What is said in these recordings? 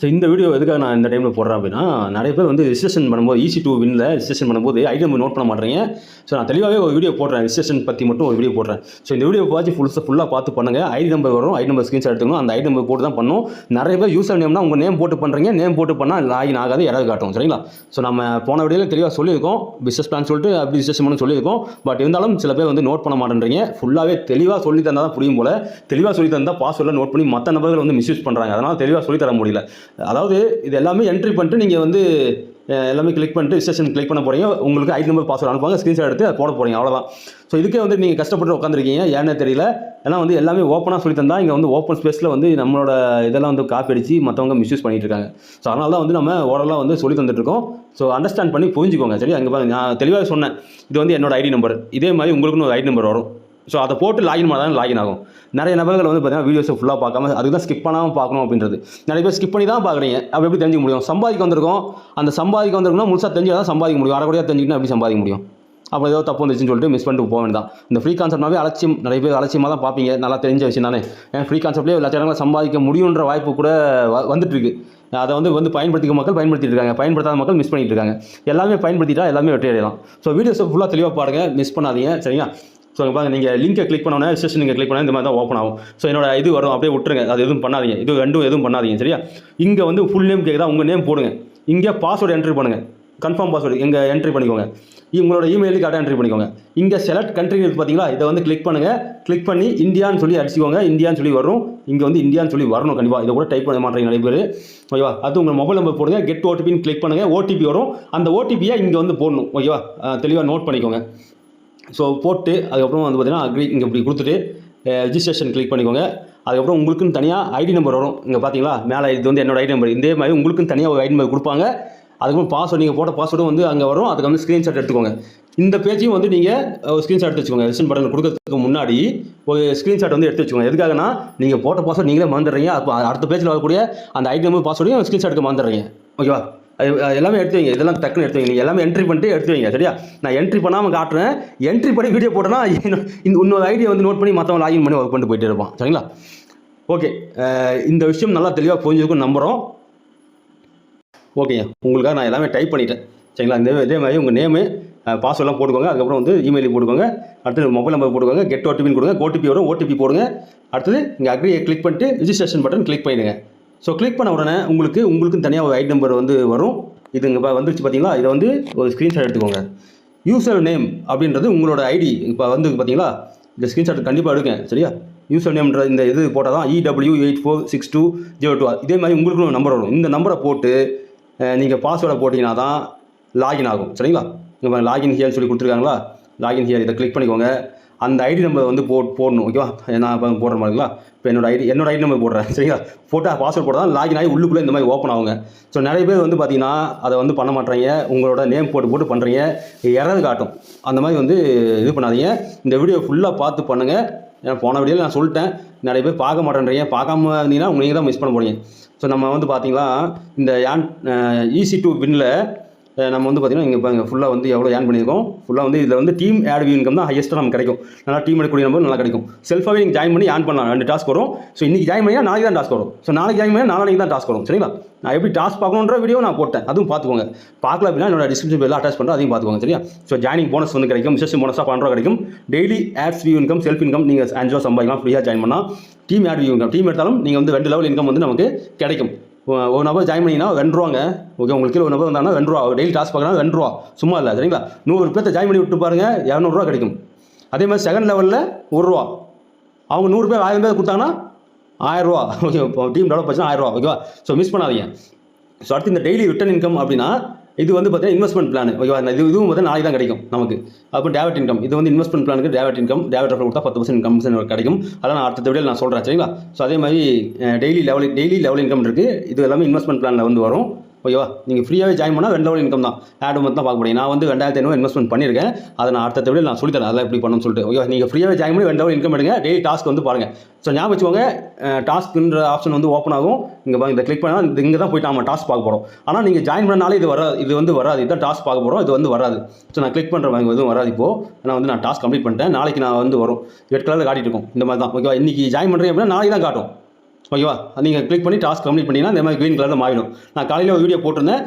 So இந்த video எதுக்காக நான் இந்த டைமில் போடுறேன் அப்படின்னா நிறைய பேர் வந்து ரிஜிஸ்ட்ரேஷன் பண்ணும்போது ஈஸி டூ வின்ல ரிஜிஸ்ட்ரேஷன் பண்ணும்போது ஐடி நம்பர் நோட் பண்ண மாட்டேறீங்க ஸோ நான் தெளிவாகவே ஒரு வீடியோ போடுறேன். ரிஜிஸ்ட்ரேஷன் பற்றி மட்டும் ஒரு வீடியோ போடுறேன். ஸோ இந்த வீடியோ பார்த்து ஃபுல்ஸாக ஃபுல்லாக பார்த்து பண்ணுங்கள் ஐடி நம்பர் வரும். ஐடி நம்பர் ஸ்க்ரீன்ஷாட் எடுத்துக்கணும். அந்த ஐடி நம்பர் போட்டு தான் பண்ணணும் நிறைய பேர் யூசர் நேம்னா உங்கள் நேம் போட்டு பண்ணுறீங்க நேம் போட்டு பண்ணால் லாகின் ஆகாது யாராவது காட்டும். சரிங்களா? ஸோ நம்ம போன வீடியோவில் தெளிவாக சொல்லியிருக்கோம். பிஸ்னஸ் பிளான் சொல்லிட்டு அப்படி ரிஜிஸ்ட்ரேஷன் பண்ண சொல்லியிருக்கோம். பட் இருந்தாலும் சில பேர் வந்து நோட் பண்ண மாட்டேன்றீங்க. ஃபுல்லாகவே தெளிவாக சொல்லி தந்தால் தான் புரியும் போல. தெளிவாக சொல்லி தந்தால் பாஸ்வேர்டில் நோட் பண்ணி மற்ற நபர்கள் வந்து மிஸ்யூஸ் பண்ணுறாங்க அதனால் தெளிவாக சொல்லி தர முடியல. அதாவது இது எல்லாமே என்ட்ரி பண்ணிட்டு நீங்கள் வந்து எல்லாமே கிளிக் பண்ணிட்டு ரிஜிஸ்ட்ரேஷன் கிளிக் பண்ண போகிறீங்க உங்களுக்கு ஐடி நம்பர் பாஸ்வேர்டு அனுப்புவாங்க. ஸ்க்ரீன்ஷாட் எடுத்து போட போகிறீங்க அவ்வளோதான் ஸோ இதுக்கே வந்து நீங்கள் கஷ்டப்பட்டு உட்காந்துருக்கீங்க ஏன்னே தெரியல. ஏன்னா வந்து எல்லாமே ஓப்பனாக சொல்லி தந்தால் இங்கே வந்து ஓப்பன் ஸ்பேஸில் வந்து நம்மளோட இதெல்லாம் வந்து காப்பி அடித்து மற்றவங்க மிஸ்யூஸ் பண்ணிகிட்டு இருக்காங்க. ஸோ அதனால தான் வந்து நம்ம ஓரலாக வந்து சொல்லி தந்துட்டு இருக்கோம். ஸோ அண்டர்ஸ்டாண்ட் பண்ணி புரிஞ்சுக்கோங்க. சரி அங்கே பாருங்க. நான் தெளிவாக சொன்னேன். இது வந்து என்னோட ஐடி நம்பர் இதே மாதிரி உங்களுக்குன்னு ஒரு ஐடி நம்பர் வரும். ஸோ அதை போட்டு லாகின் பண்ணால் தான் லாகின் ஆகும். நிறைய நபர்கள் வந்து பார்த்தீங்கன்னா வீடியோஸை ஃபுல்லாக பார்க்காம அதுக்கு தான் ஸ்கிப் பண்ணாமல் பார்க்கணும் அப்படின்றது. நிறைய பேர் ஸ்கிப் பண்ணி தான் பார்க்குறீங்க. அப்போ எப்படி தெரிஞ்சுக்க முடியும்? சம்பாதிக்க வந்திருக்கோம். அந்த சம்பாதிக்க வந்திருக்கோம்னா முழுசாக தெரிஞ்சு தான் சம்பாதிக்க முடியும். அரைக்குறையாக தெரிஞ்சுக்கிட்டு எப்படி சம்பாதிக்க முடியும்? அப்போ ஏதோ தப்பு வந்துச்சுன்னு சொல்லிட்டு மிஸ் பண்ணிட்டு போக வேண்டாம் இந்த ஃப்ரீ கான்செப்ட்னாவே அலட்சியம். நிறைய பேர் அலட்சியமாக தான் பார்ப்பீங்க. நல்லா தெரிஞ்ச விஷயம் தானே. ஃப்ரீ கான்செப்ட்லேயே லட்சக்கணக்கில் சம்பாதிக்க முடியுன்ற வாய்ப்பு கூட வந்துட்டுருக்கு. வந்துட்டு அதை வந்து வந்து பயன்படுத்திக்க மக்கள் பயன்படுத்திட்டு இருக்காங்க. பயன்படுத்தாத மக்கள் மிஸ் பண்ணிட்டு இருக்காங்க. எல்லாமே பயன்படுத்திட்டா எல்லாமே வெற்றி அடையலாம். ஸோ வீடியோஸை ஃபுல்லாக தெளிவாக பாருங்கள் மிஸ் பண்ணாதீங்க. சரிங்களா? ஸோ அங்கே பாருங்கள் நீங்கள் லிங்கை கிளிக் பண்ணோன்னா ரிஜிஸ்ட்ரேஷன் நீங்கள் கிளிக் பண்ணால் இந்த மாதிரி தான் ஓப்பன் ஆகும். ஸோ என்னோட இது வரும் அப்படியே விட்டுருங்க. அது எதுவும் பண்ணாதீங்க. இது ரெண்டும் எதுவும் பண்ணாதீங்க சரியா? இங்கே வந்து ஃபுல் நேம் கேட்குதா உங்கள் நேம் போடுங்க. இங்கே பாஸ்வேர்டு என்ட்ரி பண்ணுங்கள் கன்ஃபார்ம் பாஸ்வேர்டு இங்கே என்ட்ரி பண்ணிக்கோங்க. உங்களோட இமெயிலுக்கு கரெக்டாக என்ட்ரி பண்ணிக்கோங்க. இங்கே செலக்ட் கண்ட்ரி பார்த்தீங்களா? இதை வந்து கிளிக் பண்ணுங்கள் கிளிக் பண்ணி இந்தியான்னு சொல்லி அடிச்சுக்கோங்க. இந்தியான்னு சொல்லி வரும். இங்கே வந்து இந்தியான்னு சொல்லி வரணும் கண்டிப்பாக இதை கூட டைப் பண்ண மாட்டேங்க நிறைய பேர். ஓகேவா? அது உங்கள் மொபைல் நம்பர் போடுங்க. கெட் ஓடிபின்னு கிளிக் பண்ணுங்கள் ஓடிபி வரும். அந்த ஓடிபியை இங்கே வந்து போடணும். ஓகேவா? தெளிவாக நோட் பண்ணிக்கோங்க. ஸோ போட்டு அதுக்கப்புறம் வந்து பார்த்தீங்கன்னா அக்ரி இங்கே இப்படி கொடுத்துட்டு ரிஜிஸ்ட்ரேஷன் கிளிக் பண்ணிக்கோங்க. அதுக்கப்புறம் உங்களுக்குன்னு தனியாக ஐடி நம்பர் வரும். இங்கே பார்த்தீங்களா மேலே இது வந்து என்னோட ஐடி நம்பர் இதே மாதிரி உங்களுக்குன்னு தனியாக ஒரு ஐடி நம்பர் கொடுப்பாங்க. அதுக்கப்புறம் பாஸ்வேர்டு நீங்கள் போட்ட பாஸ்வேர்டும் வந்து அங்கே வரும். அதுக்கு வந்து ஸ்க்ரீன்ஷாட் எடுத்துக்கோங்க. இந்த பேஜையும் வந்து நீங்கள் ஒரு ஸ்க்ரீன்ஷாட் எடுத்து வச்சுக்கோங்க. ரிசன் பட்டன் கொடுக்கறதுக்கு முன்னாடி ஒரு ஸ்க்ரீன்ஷாட் வந்து எடுத்து வச்சுக்கோங்க. எதுக்காகனா நீங்கள் போட்ட பாஸ்வேர்டு நீங்களே மறந்துடுறீங்க. அப்போ அடுத்த பேஜில் வரக்கூடிய அந்த ஐடி நம்பர் பாஸ்வேர்டையும் ஸ்க்ரீன்ஷாட்டுக்கு மறந்துடுறீங்க. ஓகேவா எல்லாமே எடுத்து வைங்க. இதெல்லாம் டக்குன்னு எடுத்து வைங்க. நீங்கள் எல்லாமே என்ட்ரி பண்ணிட்டு எடுத்து வைங்க சரியா? நான் என்ட்ரி பண்ணாமல் காட்டுறேன். என்ட்ரி பண்ணி வீடியோ போட்டேன்னா இந்த இன்னொரு ஐடியா வந்து நோட் பண்ணி மற்றவங்க லாகின் பண்ணி ஒர்க் பண்ணிட்டு போயிட்டு இருப்பான். சரிங்களா? ஓகே இந்த விஷயம் நல்லா தெளிவாக புரிஞ்சிருக்கும் நம்புகிறோம் ஓகேங்க உங்களுக்காக நான் எல்லாமே டைப் பண்ணிட்டேன். சரிங்களா? இந்த இதே மாதிரி உங்கள் நேமு பாஸ்வேர்டெலாம் போட்டுக்கோங்க. அதுக்கப்புறம் வந்து இமெயில் போட்டுக்கோங்க. அடுத்து மொபைல் நம்பர் போட்டுக்கோங்க. கெட் ஓடிபின்னு கொடுங்க. ஓடிபி வரும். ஓடிபி போடுங்க. அடுத்தது இங்கே அக்ரியை கிளிக் பண்ணிட்டு ரிஜிஸ்ட்ரேஷன் பட்டன் கிளிக் பண்ணிடுங்க. ஸோ கிளிக் பண்ண உடனே உங்களுக்கு உங்களுக்கும் தனியாக ஒரு ஐடி நம்பர் வந்து வரும். இது இங்கே வந்துருச்சு பார்த்தீங்களா இதை வந்து ஒரு ஸ்க்ரீன்ஷாட் எடுத்துக்கோங்க. யூசர் நேம் அப்படின்றது உங்களோட ஐடி இப்போ வந்து பார்த்தீங்களா இந்த ஸ்க்ரீன்ஷாட் கண்டிப்பாக எடுங்க சரியா? யூசர் நேம்ன்ற இந்த இது போட்டால் தான் E W eight four six two zero two இதே மாதிரி உங்களுக்கு நம்பர் வரும். இந்த நம்பரை போட்டு நீங்கள் பாஸ்வேர்டை போட்டிங்கன்னா தான் லாகின் ஆகும் சரிங்களா? இங்கே லாகின் ஹியர்னு சொல்லி கொடுத்துருக்காங்களா? லாகின் ஹியர் இதை கிளிக் பண்ணிக்கோங்க. அந்த ஐடி நம்பர் வந்து போ போடணும் ஓகேவா நான் இப்போ போடுற மாதிரிங்களா இப்போ என்னோட ஐடி என்னோட ஐடி நம்பர் போடுறேன் சரிங்களா போட்டால் பாஸ்வேர்ட் போட்டால் தான் லாகின் ஆகி உள்ளுக்குள்ளே இந்த மாதிரி ஓப்பன் ஆகுங்க. ஸோ நிறைய பேர் வந்து பார்த்தீங்கன்னா அதை வந்து பண்ண மாட்டேறீங்க உங்களோட நேம் போட்டு போட்டு பண்ணுறீங்க எரர் காட்டும். அந்த மாதிரி வந்து இது பண்ணாதீங்க. இந்த வீடியோ ஃபுல்லாக பார்த்து பண்ணுங்கள் ஏன்னா போன வீடியோவில் நான் சொல்லிட்டேன் நிறைய பேர் பார்க்க மாட்டேன்றீங்க பார்க்காம இருந்தீங்கன்னா உங்களுக்கு தான் மிஸ் பண்ண போகிறீங்க ஸோ நம்ம வந்து பார்த்தீங்களா இந்த யான் ஈசி டூ வின்னில் நம்ம வந்து பார்த்தீங்கன்னா இங்கே பாருங்க ஃபுல்லாக வந்து எவ்வளோ ஏன் பண்ணியிருக்கோம். ஃபுல்லாக வந்து இதில் வந்து டீம் ஆட் வியூ இன்கம் தான் ஹையஸ்ட்டாக நமக்கு கிடைக்கும். நல்லா டீம் எடுக்கக்கூடிய நம்பர் நல்லா கிடைக்கும். செல்ஃபாகவே நீங்கள் ஜாயின் பண்ணி ஏன் பண்ணலாம். ரெண்டு டாஸ்க் வரும். ஸோ இன்றைக்கி ஜாயின் பண்ணியா நாளைக்கு தான் டாஸ்க் வரும். ஸோ நாளைக்கு ஜாயின் பண்ணி நாளைக்கு தான் டாஸ்க் வரும். சரிங்களா? நான் எப்படி டாஸ்க் பார்க்கணுன்ற வீடியோ நான் போட்டேன். அதுவும் பார்த்துக்கோங்க. பார்க்கல அப்படின்னா என்னோட டிஸ்கிரிப்ஷன் எல்லாம் அட்டாச் பண்ணுறோம் அதையும் பார்த்துக்கோங்க. சரியா? ஸோ ஜாயினிங் போனஸ் வந்து கிடைக்கும். மிஸ்ஸஸ் போனஸாக பண்ணுறோம் கிடைக்கும். Daily ads view income self income நீங்கள் அஞ்சு ரூபா சம்பாதிக்கலாம். ஃப்ரீயாக ஜாயின் பண்ணால் team ad view income team எடுத்தாலும் நீங்கள் வந்து ரெண்டு லெவல் இன்கம் வந்து நமக்கு கிடைக்கும். ஒரு நபர் ஜாயின் பண்ணிங்கன்னா வென்றுவாங்க. ஓகே உங்களுக்கு கீழே ஒரு நபர் வந்தாங்கன்னா ரெண்டு ரூபா டெய்லி டாஸ்க் பார்க்கலாம் ரெண்டு ரூபா சும்மா இல்லை சரிங்களா? நூறு பேர்த்த ஜாயின் பண்ணி விட்டு பாருங்க இரநூறுவா கிடைக்கும். அதே மாதிரி செகண்ட் லெவலில் ஒரு ரூபா அவங்க நூறு பேர் ஆயிரம் பேர் கொடுத்தாங்கன்னா ஆயிரரூவா. ஓகே டீம் டெவலப் ஆச்சுன்னா ஆயிரம் ஓகேவா ஸோ மிஸ் பண்ணாதீங்க. ஸோ அடுத்து இந்த டெய்லி ரிட்டர்ன் இன்கம் அப்படின்னா இது வந்து பார்த்தீங்கன்னா இன்வெஸ்ட்மெண்ட் பிளான் ஓகேவா இது இதுவும் பார்த்தீங்கன்னா நாளைக்கு தான் கிடைக்கும் நமக்கு. அப்போ டேவட் இன்கம் இது வந்து இன்வெஸ்ட்மெண்ட் பிளானுக்கு டேவட் இன்கம் டேவட் ரெஃபர் கொடுத்தா பத்து பர்சன்ட் கமிஷன் கிடைக்கும். அதெல்லாம் நான் அடுத்த வீடியோ நான் சொல்கிறேன் சரிங்களா? ஸோ அதே மாதிரி daily level daily level income இருக்குது இது எல்லாமே இன்வெஸ்ட்மெண்ட் பிளானில் வந்து வரும். ஓகேவா? நீங்கள் ஃப்ரீயாகவே ஜாயின் பண்ணால் ரெண்டு லெவல் இன்கம் தான். ஆட் மட்டும் தான் பார்க்க முடியும். நான் வந்து ரெண்டாயிரத்தி ஐநூறு இன்வெஸ்ட்மெண்ட் பண்ணியிருக்கேன். அதை நான் அடுத்த வீடியோ நான் சொல்லித்தரேன். அதெல்லாம் எப்படி பண்ணணும்னு சொல்லிட்டு. ஓகேவா? நீங்கள் ஃப்ரீயாகவே ஜாயின் பண்ணி ரெண்டு லெவல் இன்கம் எடுங்க. டெய்லி டாஸ்க் வந்து பாருங்கள் ஸோ ஞாபகம் வச்சுக்கோங்க. டாஸ்க்குன்ற ஆப்ஷன் வந்து ஓப்பன் ஆகும். இங்கே பாருங்க இதை கிளிக் பண்ணால் இது இங்கே தான் போயிட்டு நம்ம டாஸ்க் பார்க்க போகிறோம் ஆனால் நீங்கள் ஜாயின் பண்ணாலே இது வராது. இது வந்து வராது. இதுதான் டாஸ்க் பார்க்க போகிறோம் இது வந்து வராது. ஸோ நான் கிளிக் பண்ணுற எதுவும் வராது இப்போ. நான் வந்து நான் டாஸ்க் கம்ப்ளீட் பண்ணிட்டேன். நாளைக்கு நான் வந்து வரும். ரெட் கலரில் காட்டிட்டு இருக்கும். இந்த மாதிரி தான். ஓகேவா? இன்றைக்கி ஜாயின் பண்ணுறேன் அப்படின்னா நாளைக்கு தான் காட்டும். ஓகேவா? நீங்கள் கிளிக் பண்ணி டாஸ்க் கம்ப்ளீட் பண்ணிங்கன்னா இந்த மாதிரி க்ரீன் கலரில் மாறிடும். நான் காலையில் ஒரு வீடியோ போட்டிருந்தேன்.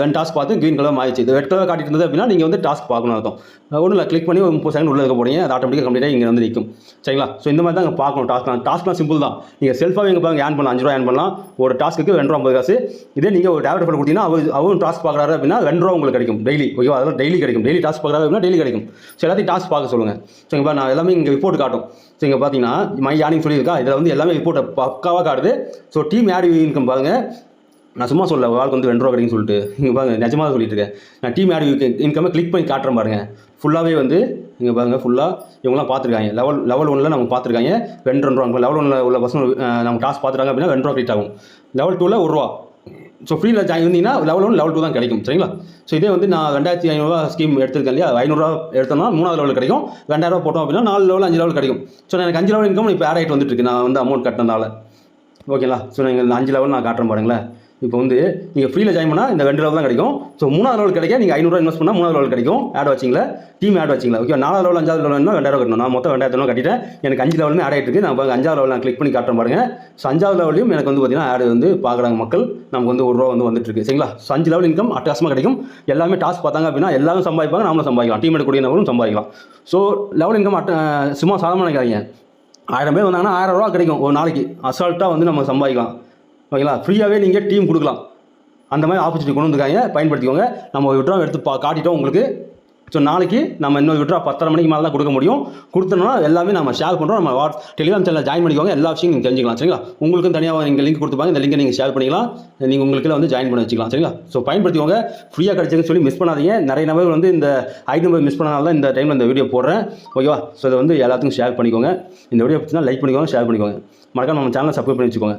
ரெண்டு டாஸ்க் பார்த்து க்ரீன் கலர் ஆயிடுச்சு இது ரெட் கலர் காட்டிட்டு இருந்தது அப்படின்னா நீங்கள் வந்து டாஸ்க் பார்க்கணும் அர்த்தம். ஒன்றும் இல்லை கிளிக் பண்ணி ஒரு முப்பது செகண்ட் உள்ளே இருக்க போறீங்க. அது ஆட்டோமேட்டிக்காக கம்ப்ளீட்டாக இங்கே வந்து நிற்கும் சரிங்களா? ஸோ இந்த மாதிரி தான் அங்கே பார்க்கணும் டாஸ்க்லாம் டாஸ்க்லாம் சிம்பிள் தான். நீங்கள் செல்ஃபாக எங்கே பாருங்க ஏன் பண்ணலாம் அஞ்சு ரூபா ஏன் பண்ணலாம். ஒரு டாஸ்க்கு ரெண்டு ரூபா ஐம்பது காசு. இதே நீங்கள் ஒரு டேப்லெட் ஃபோன் கொடுத்தீங்கன்னா அவர் அவரும் டாஸ்க் பார்க்குறாரு அப்படின்னா ரெண்டு ரூபா உங்களுக்கு கிடைக்கும். டெய்லி ஓகேவா அதெல்லாம் டெய்லி கிடைக்கும். டெய்லி டாஸ்க் பார்க்குறாரு அப்படின்னா டெய்லி கிடைக்கும். ஸோ எல்லாத்தையும் டாஸ்க் பார்க்க சொல்லுங்கள் ஸோ இங்கே நான் எல்லாமே இங்கே ரிப்போர்ட் காட்டும். ஸோ இங்கே பார்த்தீங்கன்னா மை யானிங் சொல்லியிருக்கா. இதில் வந்து எல்லாமே ரிப்போர்ட்டை பக்காவாக காட்டுது. ஸோ டீம் ஆட் இன்கம் பாருங்கள் நான் சும்மா சொல்ல வாழ்க்கை வந்து ரெண்டு ரூபா கிடைக்குன்னு சொல்லிட்டு. இங்கே பாருங்க நிஜமாக சொல்லிட்டு இருக்கேன் நான் டீம் ஆடி இன்கம்மை கிளிக் பண்ணி காட்டுறேன் பாருங்க. ஃபுல்லாகவே வந்து இங்கே பாருங்க ஃபுல்லாக இவங்களாம் பார்த்துருக்காங்க. லெவல் லெவல் ஒன்றில் நம்ம பார்த்துருக்காங்க. ரெண்டு ரெண்டு ரூபா லெவல் ஒன்றில் உள்ள பசங்க நம்ம டாஸ் பார்த்துட்டாங்க அப்படின்னா ரெண்டு ரூபா கிளிக் ஆகும். லெவல் டூவில் ஒரு ரூபா. ஸோ ஃப்ரீயில் ஜாயின் வந்தீங்கன்னா லெவல் ஒன் லெவல் டூ தான் கிடைக்கும். சரிங்களா? ஸோ இதே வந்து நான் ரெண்டாயிரத்தி ஐநூறுரூவா ஸ்கீம் எடுத்திருக்கேன் இல்லையா? ஐநூறுரூவா எடுத்தோம்னா மூணாவது லெவல் கிடைக்கும். ரெண்டாயிரூவா போட்டோம் அப்படின்னா நாலு லெவல் அஞ்சு லெவல் கிடைக்கும். ஸோ எனக்கு அஞ்சு லெவல் இன்கம் இப்போ ஆட் ஆகிட்டு வந்துட்டு இருக்கு நான் வந்து அமௌண்ட் கட்டினதால. ஓகேங்களா ஸோ நீங்கள் அஞ்சு லெவல் நான் காட்டுறேன் பாருங்களேன். இப்போ வந்து நீங்கள் ஃப்ரீயில் ஜாயின் பண்ணால் இந்த ரெண்டு லெவல் தான் கிடைக்கும். ஸோ மூணாவது லெவல் கிடைக்க நீங்கள் ஐநூறுரூவா இன்வெஸ்ட் பண்ணால் மூணாவது லெவல் கிடைக்கும். ஆட் வச்சிங்களா டீம் ஆட் வச்சிங்களா. ஓகே நாலாவது லெவல் அஞ்சாவது லெவல் ரெண்டாயிரம் கட்டணும். நான் மொத்தம் ரெண்டாயிரத்து ரூபா கட்டிட்டேன். எனக்கு அஞ்சு லெவலுமே ஆட் ஆகிட்டு நான் பாருங்க அஞ்சாவது லெவல் நான் கிளிக் பண்ணி காட்டுறேன் பாருங்க. ஸோ அஞ்சாவது லெவலையும் எனக்கு வந்து பார்த்தீங்கன்னா ஆடு வந்து பார்க்குறாங்க மக்கள். நமக்கு வந்து ஒரு ரூபா வந்து வந்துட்டு இருக்கு. சரிங்களா? ஸோ அஞ்சு லெவல் இன்கம் அட்டகாசமாக கிடைக்கும். எல்லாமே டாஸ்க் பார்த்தாங்க அப்படின்னா எல்லாரும் சம்பாதிப்பாங்க நாமளும் சம்பாதிக்கலாம். டீம் எடுக்கக்கூடியவங்களும் சம்பாதிக்கலாம். ஸோ லெவல் இன்கம் அட்ட சும்மா சாதாரண நினைக்காதீங்க. ஆயிரம் பேர் வந்தாங்கன்னா ஆயிரம் ரூபா கிடைக்கும் ஒரு நாளைக்கு. அசால்ட்டாக வந்து நம்ம சம்பாதிக்கலாம். ஓகேங்களா? ஃப்ரீயாகவே நீங்கள் டீம் கொடுக்கலாம். அந்த மாதிரி ஆப்பர்ச்சுனிட்டி கொண்டு வந்துருக்காங்க. பயன்படுத்திக்கோங்க. நம்ம விட்ரா எடுத்து பா காட்டிட்டோம் உங்களுக்கு. ஸோ நாளைக்கு நம்ம இன்னொரு விட்ரா பத்தரை மணிக்கு மேலே தான் கொடுக்க முடியும். கொடுத்தோம்னா எல்லாமே நம்ம ஷேர் பண்ணுறோம் நம்ம வாட்ஸ் டெலிகிராம் சேனலில் ஜாயின் பண்ணிக்கோங்க. எல்லா விஷயம் நீங்கள் தெரிஞ்சிக்கலாம். சரிங்களா? உங்களுக்கும் தனியாக நீங்கள் லிங்க் கொடுத்துப்பாங்க. இந்த லிங்கை நீங்கள் ஷேர் பண்ணிக்கலாம். நீங்கள் உங்களுக்கு வந்து ஜாயின் பண்ண வச்சுக்கலாம். சரிங்களா? ஸோ பயன்படுத்திக்கோங்க. ஃப்ரீயாக கிடைச்சதுன்னு சொல்லி மிஸ் பண்ணாதீங்க. நிறைய நபர் வந்து இந்த ஐடி நம்பர் மிஸ் பண்ணனால தான் இந்த டைமில் இந்த வீடியோ போடுறேன். ஓகேவா? ஸோ இதை வந்து எல்லாத்துக்கும் ஷேர் பண்ணிக்கோங்க. இந்த வீடியோ பிடிச்சினா லைக் பண்ணிக்கோங்க ஷேர் பண்ணிக்கோங்க. மறக்காம நம்ம சேனலை சப்ஸ்கிரைப் பண்ணி வச்சுக்கோங்க.